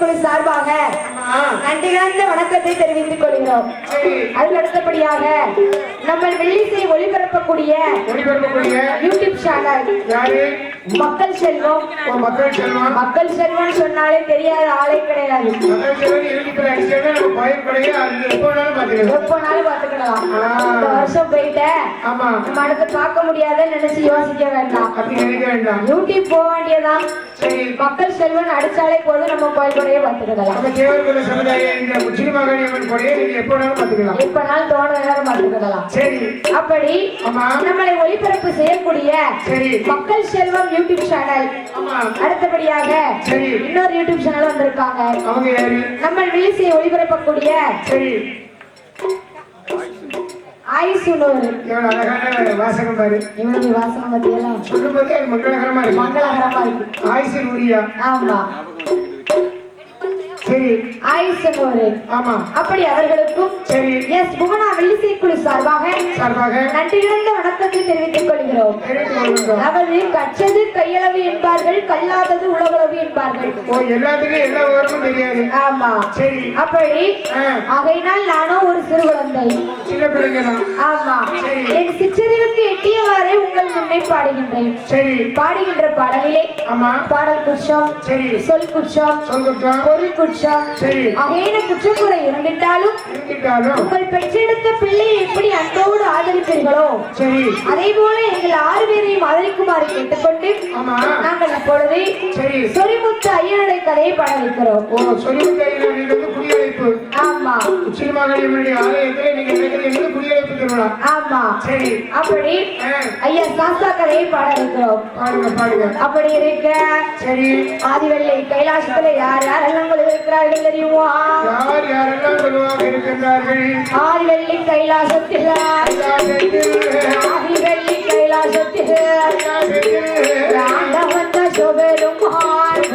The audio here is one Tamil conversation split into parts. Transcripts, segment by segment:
குழு சார்பாக ஆமா நன்றி கலந்த வணக்கத்தை தெரிவித்துக் கொள்கிறோம். அதுக்கு அடுத்தபடியாக நம்ம வெள்ளிசை ஒளிபரப்பக்கூடிய யூடியூப் சேனல் மக்கள் செல்வம். மக்கள் செல்வம். மக்கள் செல்வம் சொன்னாலே தெரியாத ஆளே கிடையாது. எப்போ பாத்துக்கலாம் பாத்துக்கலாம். இந்த வருஷம் போயிட்டேன் ஆமா. நம்ம அடுத்து பார்க்க முடியாதுன்னு நினைச்சு யோசிக்க வேண்டாம். யூடியூப் போக வேண்டியதான் மக்கள் செல்வன் அடிச்சாலே போதும். நம்ம கோயிலுடைய பார்த்துக்கலாம். நம்ம தேவர்குல சமுதாய இந்த உச்சினி மகாணி அம்மன் கொடையை நீங்க எப்போ பாத்துக்கலாம் எப்பனாலும் தோண நேரம் பார்த்துக்கலாம். சரி. அப்படி நம்மளை ஒளிபரப்பு செய்யக்கூடிய மக்கள் செல்வம் யூடியூப் சேனல். ஆமா. அடுத்தபடியாக சரி. இன்னொரு யூடியூப் சேனல் வந்திருக்காங்க. அவங்க நம்ம விழிசையை ஒளிபரப்பக்கூடிய வாசகம் பாரு. இவனுடைய வாசனம் பத்தியெல்லாம் சொல்லும் போதே மங்களகரமா இருக்கு. மங்களகரமா இருக்கு. ஆயுசு நூறியா ஆமா. சரி. ஆயுசுனோர் ஆமா. அப்படி அவர்களுக்கும் சரி. எஸ் புவனா வெள்ளிசை குழு சார்பாக சார்பாக நன்றியிழந்த வணக்கத்தை தெரிவித்துக் கொள்கிறோம். அதாவது கற்றது கையளவு என்பார்கள் கல்லாதது உலகளவு என்பார்கள். ஓ எல்லாத்துக்கும் எல்லா விவரமும் தெரியாது. ஆமா. சரி. அப்படி ஆகையினால் நானும் ஒரு சிறு குழந்தை. சின்ன பிள்ளைங்க தான். ஆமா. என் சிற்றறிவுக்கு எட்டியவாறே உங்கள் முன்னே பாடுகின்றேன். சரி. பாடுகின்ற பாடலிலே ஆமா. பாடல் குற்றம் சரி. சொல் குற்றம் சொல்குற்றம் பொருள் குற்றம் சரி. குற்றக்குறை இருந்திட்டாலும் இருக்கிட்டாலும் உங்கள் பெற்றெடுத்த பிள்ளையை எப்படி அன்போடு ஆதரிப்பீர்களோ? சரி. அதே போல எங்கள் ஆறு பேரையும் ஆதரிக்குமாறு கேட்டுக்கொண்டு நாங்கள் இப்பொழுது சரி. சொரிமுத்து ஐயனுடைய கதையை பாட வைக்கிறோம். ஓ ஆமா. அம்மனுடைய ஆலயத்தில் நீங்க நினைக்கிறது என்பது குடியழைப்பு திருவிழா. ஆமா. சரி. அப்படி ஐயா சாஸ்தா கதையை பாட வைக்கிறோம். பாடுங்க பாடுங்க. அப்படி இருக்க சரி. ஆதிவெள்ளை கைலாசத்துல யார் யாரெல்லாம் இருக்கிறார்கள் தெரியுமா? யார் யாரெல்லாம் சொல்லுவாங்க இருக்கின்றார்கள்? ஆதிவெள்ளி கைலாசத்தில். ஆதிவெள்ளி கைலாசத்தில். ஆண்டவந்த சுபெருமான்.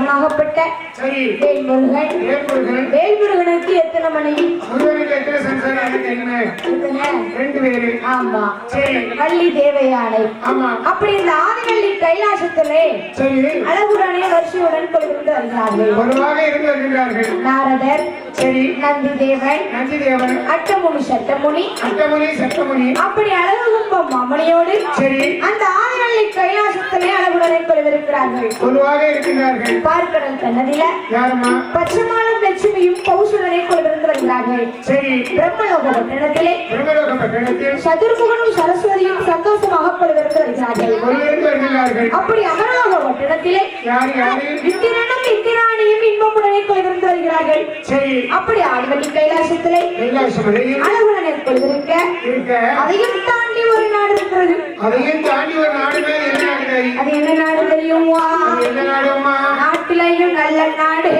மகனாகப்பட்ட வேல்முருகனுக்கு எத்தனை மனைவி? வள்ளி தேவையானை ஆமா. அப்படி இந்த ஆதிவள்ளி கைலாசத்திலே அழகுடனே வரிசையுடன் கொண்டு வருகிறார்கள் பொதுவாக இருந்து வருகிறார்கள். நாரதர் சரி. நந்தி தேவன் நந்தி தேவன் அட்டமுனி சட்டமுனி. அட்டமுனி சட்டமுனி. அப்படி சரி. அந்த ஆதிவள்ளி கைலாசத்திலே அழகுடனே கொள்வதற்கிறார்கள் பொதுவாக இருக்கின்றார்கள். பார்க்கடல் கண்ணதில யாருமா பச்சைமாலும் லட்சுமியும் பௌசுடனே கொள்விருந்து வருகிறார்கள். வருகிறார்கள் சரி. பிரம்மலோக பட்டணத்திலே பிரம்மலோக பட்டணத்தில் சதுர்முகனும் சரஸ்வதியும் சந்தோஷமாக வருகிறார்கள். வருகிறார்கள். அப்படி அமரலோக பட்டணத்திலே யார்? இந்திராணியும் இன்பமுடனே கொள்வதற்கு வருகிறார்கள் சரி. அப்படி ஆடிவள்ளி கைலாசத்திலே அழகுடனே கொள்வதற்க இருக்க. அதையும் தாண்டி ஒரு நாடு இருக்கிறது. அதையும் தாண்டி ஒரு நாடு அது என்ன நாடு தெரியுமா? நாட்டிலையும் நல்ல நாடு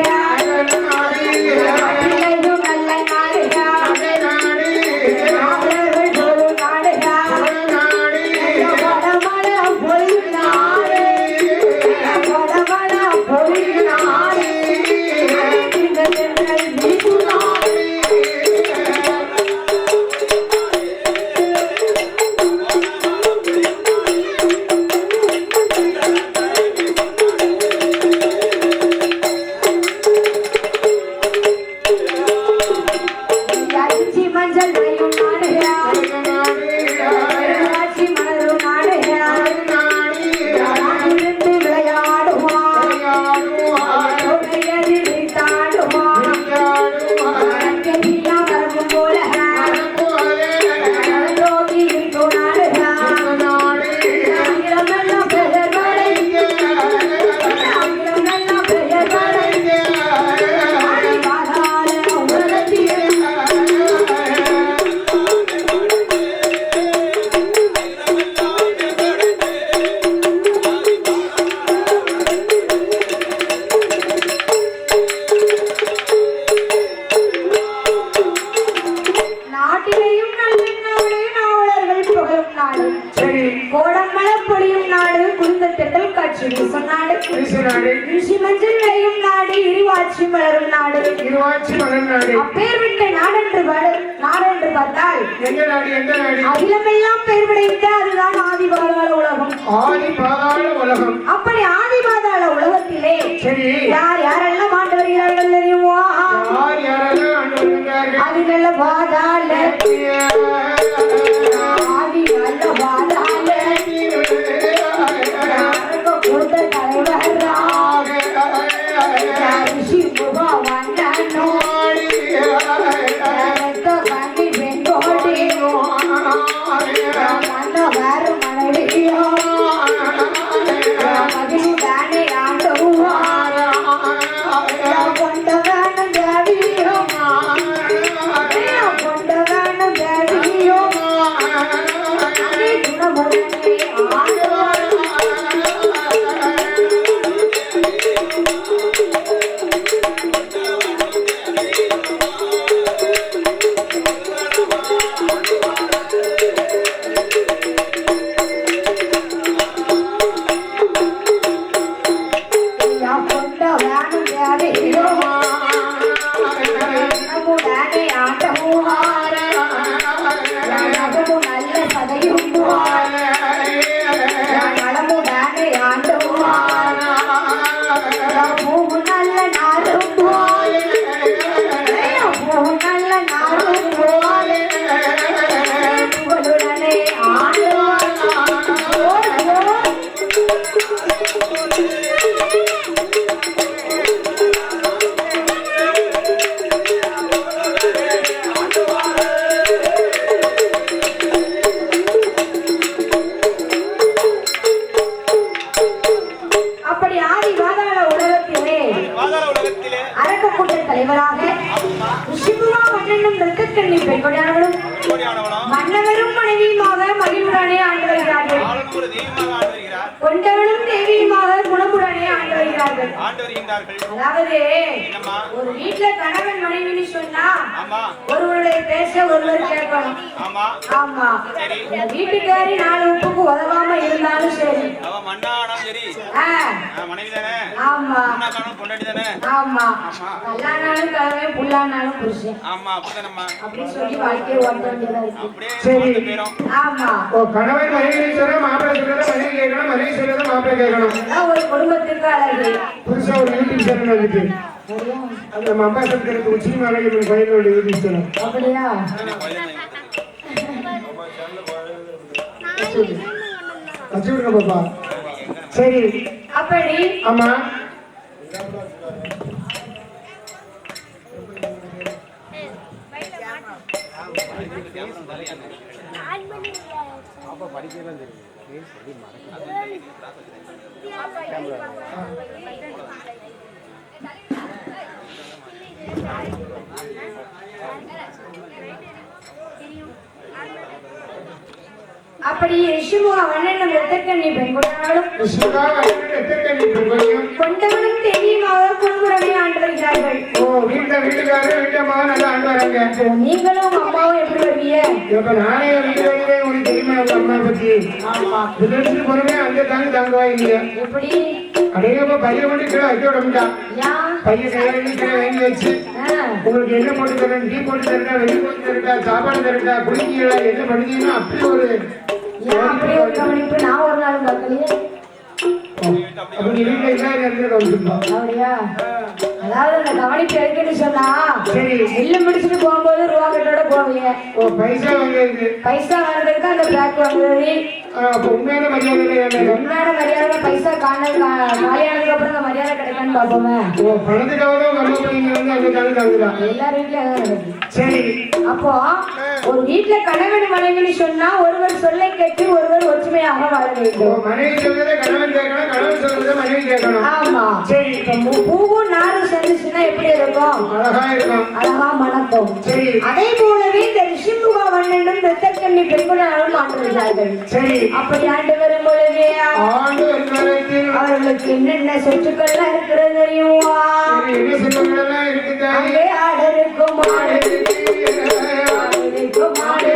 இருவாட்சி மகன் நாடு அப்பேர் விட்ட நாடென்று வரு- நாடென்று பார்த்தால் எந்த நாடு எந்த நாடு? அகிலமெல்லாம் பெயர் விடைத்த அதுதான் ஆதிபாதாள உலகம். ஆதி பாதாள உலகம். அப்படி ஆதிபாதாள உலகத்திலே சரி. யார் யாரெல்லாம் ஆண்டு வருகிறார்கள் தெரியுமா? யார் யாரெல்லாம் ஆண்டு வருகிறார்கள்? ஆதி நல்ல பாதாள ஆதி பாதாள வீட்டுல கணவன் மனைவின்னு சொன்னா ஆமா. ஒருவருடைய பேச ஒருவர் கேட்கணும். ஆமா. வீட்டுக்காரி நாலு உப்புக்கு உதவாம இருந்தாலும் சரி. அவ மண்ணானாலும் சரி. ஆ, ஆ, மனைவி தானே? ஆமா. ஆமா. ஆமா. கல்லானாலும் கலவை புல்லானாலும் புருஷன். ஆமா அப்படித்தானம்மா அப்படின்னு சொல்லி வாழ்க்கையை ஓட்ட வேண்டியதா இருக்கு. அப்படியே சரி. வாழ்ந்து போயிரும். ஆமா. ஓ கணவன் மனைவி சொல்ற மாப்பிள்ளை சொல்றத மனைவி கேட்கணும் மனைவி சொல்றத மாப்பிள்ளை கேட்கணும். ஒரு குடும்பத்துக்கு அழகு புதுசா ஒரு யூடியூப் சேனல் அந்த நம்ம அம்பாசத்திற்கு உச்சி மகளிர் கோயிலோட யூடியூப் சேனல் அப்படியா? வச்சு விடுங்க பாப்பா. சரி. அப்படி. ஆமா ரத்தக்கண்ணி பெண் கொண்டாலும் சிவா எத்தனை பெண்களையும் கொண்டவனும் தெரியுமாக குடும்பமே ஆண்டு வருகிறார்கள் ஓ வீட்டுல வீட்டுக்காரர் வீட்டுல மகன் நல்லா ஆண்டு வராங்க அப்போ நீங்களும் அம்மாவும் எப்படி வருவீங்க? இப்ப நானே வீட்டு வருவேன் உனக்கு தெரியுமா உங்க அம்மா பத்தி? ஆமா. விதத்துக்கு போறவே அங்க தாங்க தங்குவா இல்லையா எப்படி? அடையப்ப பையன் கொண்டு கீழே வைக்க விடமுட்டா யா. பையன் கையில கீழே வாங்கி வச்சு. ஆ, உங்களுக்கு என்ன போட்டு தரேன்? டீ போட்டு தரட்டா வெளி போட்டு தரட்டா சாப்பாடு தரட்டா குளிக்கீங்களா என்ன பண்ணுறீங்கன்னா அப்படி ஒரு நான் ஒரு நாள் பார்க்கலையே அப்படி வீட்டுல வந்துருந்தோம் அப்படியா? அதாவது அந்த கவனிப்பு எதுக்குன்னு சொன்னா சரி. நெல்லு முடிச்சுட்டு போகும்போது ரூபா கட்டோட போவீங்க. ஓ பைசா வாங்கியிருக்கு பைசா வாங்குறதுக்கு தான் அந்த பேக் வாங்குறது. உண்மையான மரியாதை. உண்மையான மரியாதை பைசா காண காலியானதுக்கு அப்புறம் அந்த மரியாதை கிடைக்கான்னு பார்ப்போமே. ஓ பணத்துக்காக தான் உங்க அம்மா பையன் வந்து அங்க தாங்க தங்குதான் எல்லார் வீட்லயும் அதான் நடக்குது. சரி. அப்போ ஒரு வீட்ல கணவன் மனைவின்னு சொன்னா ஒருவர் சொல்லை கேட்டு ஒருவர் ஒற்றுமையாக வாழ வேண்டும். மனைவி சொல்றதை கணவன் கேட்கணும் கணவன் சொல்றதை மனைவி கேட்கணும். ஆமா. சரி. பூவும் நாரும் சேர்ந்துச்சுன்னா எப்படி இருக்கும்? அழகா மணக்கும். சரி. அதே போலவே இந்த ரிஷிமுகா வண்ணனும் ரத்தக்கண்ணி வருகிறார்கள் சரி. அப்படி ஆண்டு வரும் பொழுது அவர்களுக்கு என்னென்ன சொத்துக்கள்லாம் இருக்கிறது தெரியுமா? அங்கே ஆடு. இருக்கும் மாடு ஆடு. இருக்கும் மாடு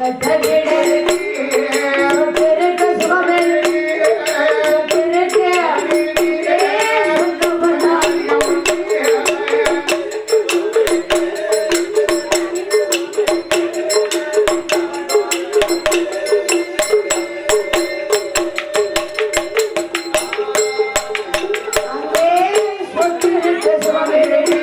அடுத்த வீடு. சுகம்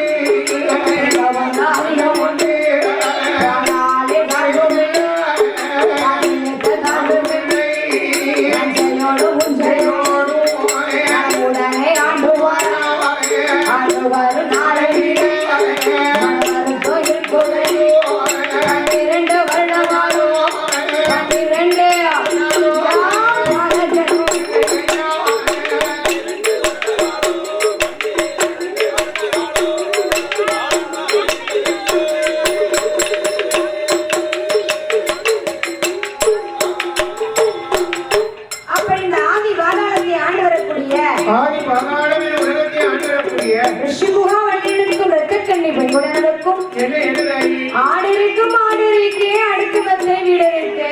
வரக்கூடிய ரிஷிமுகா வள்ளினுக்கும் ரத்தக்கண்ணி பெண்குடனுக்கும் என்ன என்னதாகி ஆடு இருக்கும் ஆடு இருக்கு. அடுத்து வந்து வீடு இருக்கு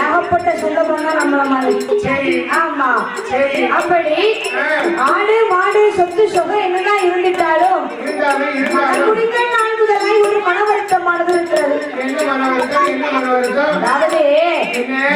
ஏகப்பட்ட சொந்த பந்தம் நம்மள மாதிரி. ஆமா. அப்படி ஆடு மாடு சொத்து சுகம் என்னதான் இருந்துட்டாலும் முடிந்த நாள் முதலாய் ஒரு மன வருத்தமானது இருக்கிறது அதாவது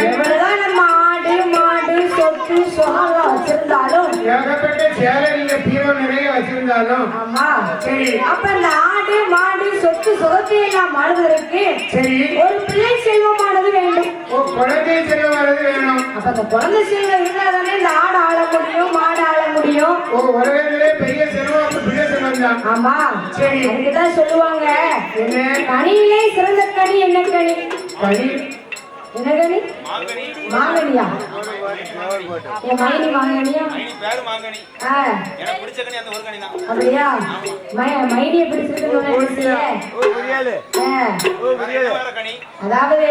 எவ்வளவுதான் நம்ம ஆடு மாடு சொத்து சுகம் வச்சிருந்தாலும். ஏகப்பட்ட சேலை நீங்க பீரோ நிறைய வச்சிருந்தாலும். ஆமா சரி. அப்ப இந்த ஆடு மாடு சொத்து சுகத்தை எல்லாம் ஆளுவதற்கு சரி. ஒரு பிள்ளை செல்வமானது வேண்டும். ஓ குழந்தை செல்வம் வர்றது வேணும். அப்ப அந்த குழந்தை செல்வம் இருந்தாதானே இந்த ஆடு ஆள முடியும் மாடு ஆள முடியும்? ஓ உலகத்திலே பெரிய செல்வம் அப்ப பிள்ளை செல்வம் தான். ஆமா. சரி. அதுக்குதான் சொல்லுவாங்க. என்ன? கனியிலே சிறந்த கனி என்ன கனி? பனி என்ன கனி? மாங்கனி. மாங்கனியா? என் மைனி மாங்கனியா மைனி பேரு மாங்கனி. ஆ. எனக்கு பிடிச்ச கனி அந்த ஒரு கனி தான். அப்படியா? மை- மைனியை பிடிச்சிருக்குன்னு ஆ. வேற கனி. அதாவது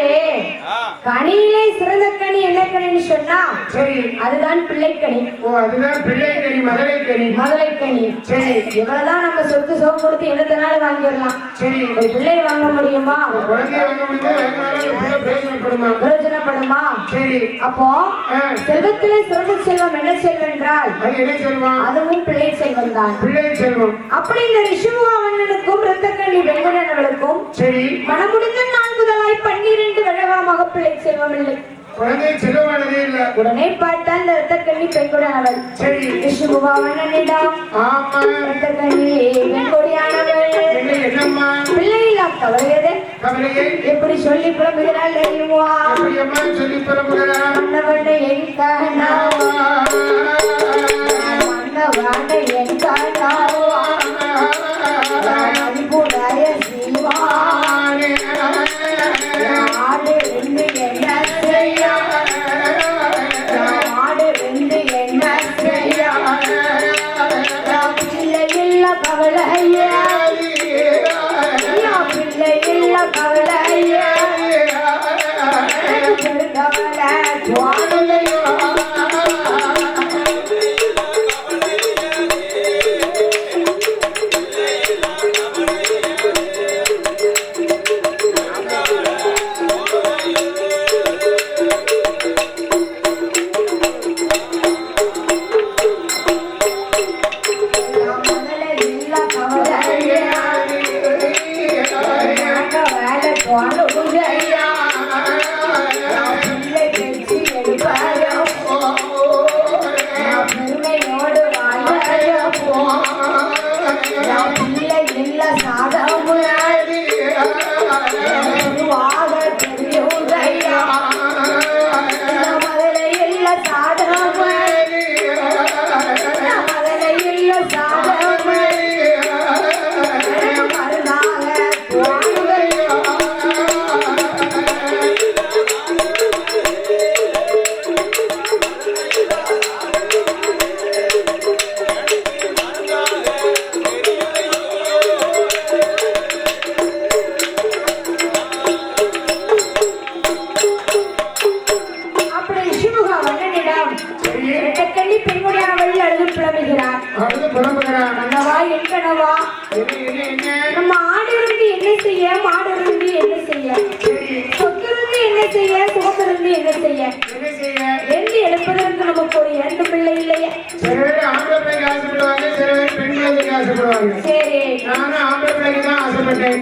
கனியிலே சிறந்த கனி என்ன கனின்னு சொன்னா சரி. அதுதான் பிள்ளைக்கனி. ஓ அதுதான் பிள்ளை கனி மதுரை கனி மதுரை கனி சரி. இவ்வளவுதான் நம்ம சொத்து சோகம் கொடுத்து என்னத்தனாலும் வாங்கிடலாம். சரி. ஒரு பிள்ளை வாங்க முடியுமா? குழந்தைய வாங்க முடியுமா? வேகமாக பிள்ளை பிரயோஜனப்படுமா? பிரயோஜனப்படுமா? சரி. அப்போ செல்வத்திலே சிறந்த செல்வம் என்ன செல்வம் என்றால் அது என்ன செல்வம் அதுவும் பிள்ளை செல்வம் தான். பிள்ளை செல்வம். அப்படி இந்த ரிஷிமுகா மன்னனுக்கும் ரத்தக்கண்ணி வெங்கடனவளுக்கும் சரி. மனமுடிந்த நாள் முதலாய் பன்னிரண்டு வருடமாக பிள்ளை செல்வம் இல்லை. குழந்தை செல்வமானதே இல்ல. உடனே பார்த்தால் இந்த ரத்தக்கண்ணி பெண்குடனவள் சரி. ரிஷிமுகா மன்னனிடம் ஆமா. ரத்தக்கண்ணி பெண்கொடியானவள். என்ன என்னம்மா? பிள்ளை இல்லா கவலையதே. கவலையை? எப்படி சொல்லி புலம்புகிறாள் தெரியுமா? எப்படியம்மா சொல்லி என் கண்ணாவோ என் கண்ணாவோ ஐயா. நம்ம ஆடு இருந்து என்ன செய்ய மாடு இருந்து என்ன செய்ய? சொத்து இருந்து என்ன செய்ய சுகம் இருந்து என்ன செய்ய? எந்த எடுப்பதற்கு நமக்கு ஒரு இரண்டு பிள்ளை இல்லையே. சரி. நானும் ஆம்பளை பிள்ளைக்கு தான் ஆசைப்பட்டேன்.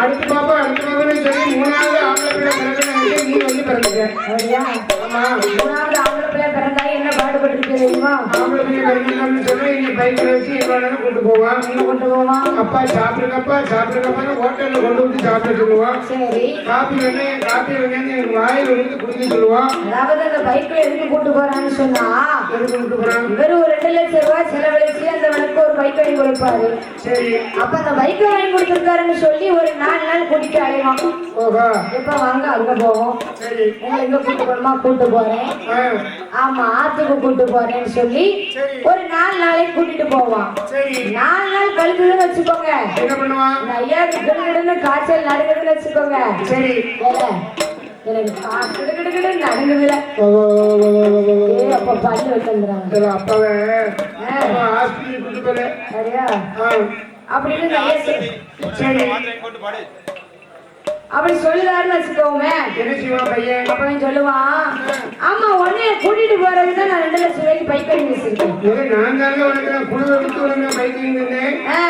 அடுத்து பாப்பா அடுத்து பாப்பான்னு சொல்லி மூணாவது ஆம்பளை பிள்ளை பிறக்கணும் நீ வந்து பிறந்துட்ட அப்படியா? ஆமா மூணாவது ஆம்பளை பிள்ளை பிறந்தா என்ன பாடுபட்டு தெரியுமா ஆம்பளை பிள்ளை பிறக்கணும்னு சொல்லி இங்க பைக்கில் வச்சு கூட்டு போவான் எங்க கொண்டு போவான் அப்பா சாப்பிடுங்கப்பா சாப்பிடுங்கப்பான்னு ஹோட்டலில் கொண்டு வந்து சாப்பிட சொல்லுவான் சரி. காப்பி வேணும் காப்பி வேணும்னு எனக்கு வாயில் குடிக்க சொல்லுவான் அதாவது அந்த பைக்ல எதுக்கு கூட்டு போறான்னு சொன்னா எதுக்கு விட்டு போறான் இவர் ஒரு ரெண்டு லட்சம் ரூபாய் செலவழிச்சு அந்த வனுக்கு ஒரு பைக் வாங்கி கொடுப்பாரு. சரி. அப்ப அந்த பைக் வாங்கி கொடுத்துருக்காருன்னு சொல்லி ஒரு நாலு நாள் கூட்டிட்டு அலைவான் எப்ப வாங்க? அங்க போவோம். சரி. உங்களை எங்க கூட்டு போறோமா கூட்டு போறேன். ஆமா ஆத்துக்கு கூட்டு போறேன்னு சொல்லி. ஒரு நாலு நாளைக்கு கூட்டிட்டு போவான். சரி. நாலு நாள் கழிச்சுன்னு வச்சுக்கோங்க. ஐயாவுக்கு கிடுகிடுன்னு காய்ச்சல் நடுங்குதுன்னு வச்சுக்கோங்க. சரி. எனக்கு சரியா ஆ அப்படின்னு சரி அப்படி சொல்லுதாருன்னு வச்சுக்கோமே என்ன பையன் சொல்லுவான் ஆமா உடனே கூட்டிட்டு போறதுதான் நான் ரெண்டு லட்சம் ரூபாய்க்கு பைக் வாங்கி வச்சிருக்கேன் நான் தாங்க உனக்கு குழுவை விட்டு உனக்கு பைக் இருந்தேன் ஆ,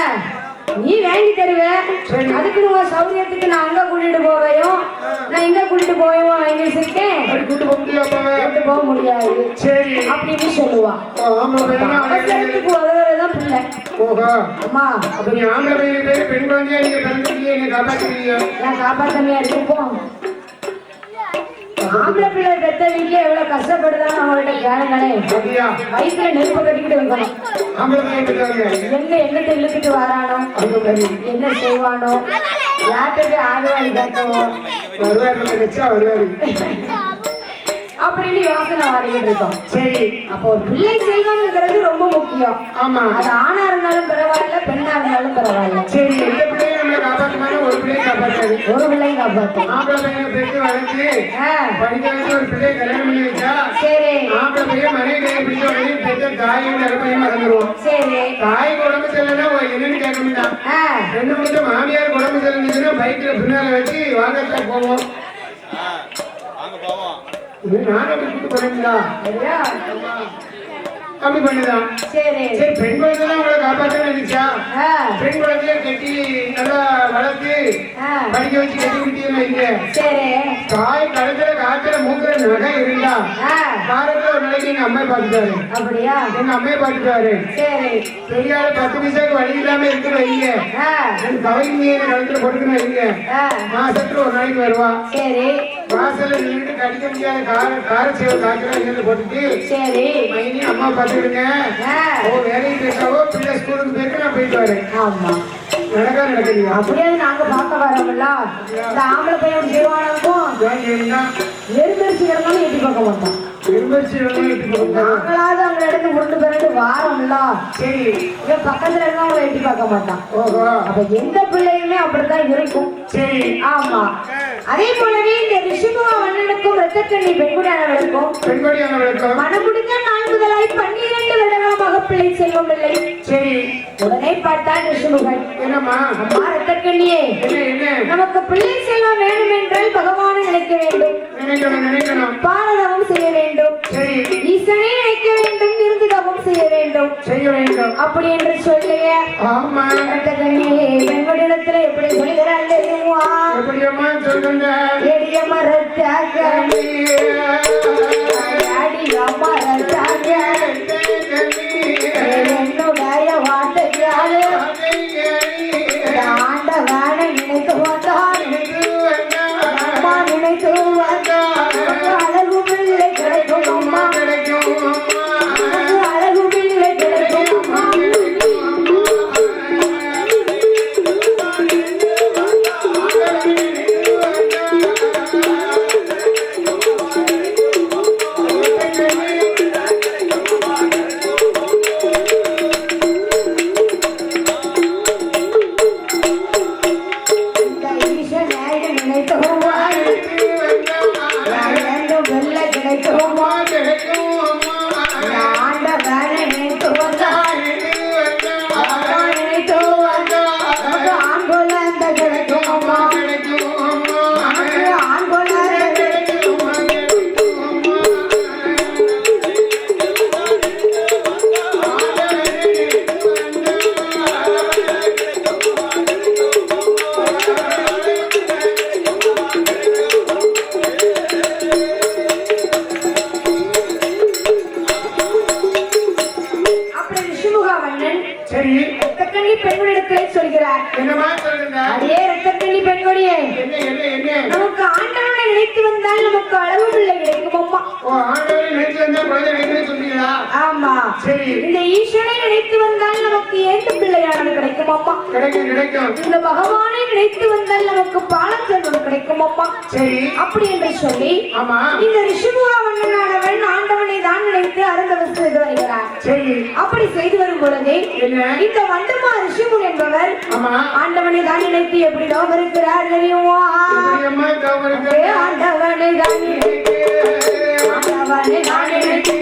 நீ வாங்கி தருவ. சரி. அதுக்கு உன் சௌரியத்துக்கு நான் அங்க கூட்டிட்டு போவையும் நான் இங்க கூட்டிட்டு போவையும் வச்சிருக்கேன் அப்படி கூட்டு போக போக முடியாது. சரி. அப்படின்னு சொல்லுவான் அவசரத்துக்கு உதவுறதுதான் பிள்ளை. ஓஹோ. அம்மா. அப்ப நீ ஆம்பளை பையன் பேரு பெண் குழந்தையா நீங்க பிறந்துட்டீங்க என்ன காப்பாற்றுவீங்க நான் காப்பாத்தமையா இருப்போம் ஆம்பளை பிள்ளை பெத்த வீட்டுல எவ்வளவு கஷ்டப்படுதான்னு அவங்கள்ட்ட அப்படியா? வயிற்றுல நெருப்பு கட்டிக்கிட்டு இருக்காங்க எங்க எங்கிட்ட இழுத்துட்டு வரானோ? என்ன செய்வானோ? யார்கிட்ட ஆதரவாளி வருவாரு அப்படின்னு யோசனை வாடிக்கிட்டு இருக்கோம். சரி. அப்போ ஒரு பிள்ளை செல்வம்ங்கிறது ரொம்ப முக்கியம். ஆமா. அது ஆணா இருந்தாலும் பரவாயில்ல பெண்ணா இருந்தாலும் பரவாயில்ல. சரி. ஒரு காப்பாற்றாது. ஒரு பிள்ளையும் காப்பாற்றும் ஆம்பளை பையனை பெற்று வளர்த்து படிக்க வச்சு ஒரு பிள்ளையை கல்யாணம் பண்ணி வச்சா சரி. ஆம்பளை பையன் மனைவி கையை பிடிச்ச உடனே பெற்ற தாயும் நிரப்பையும் மறந்துடுவோம் சரி. தாய்க்கு உடம்பு சரியில்லைன்னா அவ என்னன்னு கேட்க ஆ, ரெண்டு முடிச்ச மாமியார் உடம்பு சரியில்லைன்னா பைக்ல பின்னால வச்சு வாங்கத்தான் போவோம். நானும் கூட்டு போறீங்களா அப்படி பண்ணுதான். சரி. சரி பெண் குழந்தை தான் உங்களை காப்பாற்ற நினைச்சா ஆ, பெண் குழந்தைய கட்டி நல்லா வளர்த்து படிக்க வச்சு கட்டி விட்டீங்கன்னா இங்க சரி. தாய் கழுத்துல காய்ச்சல மூக்குற நகை இருந்தா வாரத்துல ஒரு நாளைக்கு எங்க அம்மாயை பார்த்துட்டாரு அப்படியா? எங்க அம்மையை பார்த்துட்டாரு சரி. பெரியாரு பத்து பைசாக்கு வழி இல்லாம இருக்கிற வைங்க. மீன் கழுத்துல போட்டுக்கணும் வைங்க. மாசத்துல ஒரு நாளைக்கு வருவா. சரி. வாசல்ல நின்றுட்டு கடிக்க முடியாத கார கார சேவை இருந்து போட்டுட்டு சரி. மைனி அம்மா பார்த்துக்கிடுங்க. ஓ வேலைக்கு போயிருக்காவோ பிள்ளை ஸ்கூலுக்கு போயிருக்கு நான் போயிட்டு வரேன். ஆமா. நடக்கா நடக்குதுங்க அப்படியே நாங்க பார்க்க வரோம்ல. இந்த ஆம்பளை பையன் நெருமெரிச்சு கிடந்தாலும் எட்டி பார்க்க மாட்டான். எல்லாம். நாங்களாவது அவங்க இடத்து உருண்டு பிறகு வாரம்ல. சரி. இவன் பக்கத்துல இருக்கவங்கள எட்டி பார்க்க மாட்டான் அப்ப எந்த பிள்ளையுமே அப்படித்தான் இருக்கும். சரி. ஆமா. அதே போலவே இந்த ரிஷிமுக மன்னனுக்கும் ரத்தக்கண்ணி பெண்குடியானவர்களுக்கும் மனமுடிந்த நாள் முதலாய் பன்னிரண்டு வருடங்களாக பிள்ளை செல்வம் இல்லை. சரி உடனே பார்த்தான் ரிஷிமுகன் என்னம்மா? அம்மா ரத்தக்கண்ணியே நமக்கு பிள்ளை செல்வம் வேண்டும் என்றால் பகவானை நினைக்க வேண்டும். பாரதமும் செய்ய வேண்டும். ஈசனை நினைக்க வேண்டும் இருந்து தவம் செய்ய வேண்டும். செய்ய வேண்டும். அப்படி என்று சொல்லிய. ஆமா. ரத்தக்கண்ணியே பெண்குடியிடத்துல எப்படி சொல்கிறாள் எப்படியம்மா சொல்லுங்க? எடிய மரத்தாக அடிய மரத்தாக என்னுடைய சரி. அப்படி என்று சொல்லி ஆமா. இந்த ரிஷிமுகா மன்னனானவன் ஆண்டவனை தான் நினைத்து அருந்தவம் செய்து வருகிறார். சரி. அப்படி செய்து வரும் பொழுது இந்த வண்டமா ரிஷிமுன் என்பவர் ஆமா. ஆண்டவனை தான் நினைத்து எப்படி இருக்கிறார் தெரியுமா? ஆண்டவனை தான் நினைத்து ஆண்டவனை தான் நினைத்து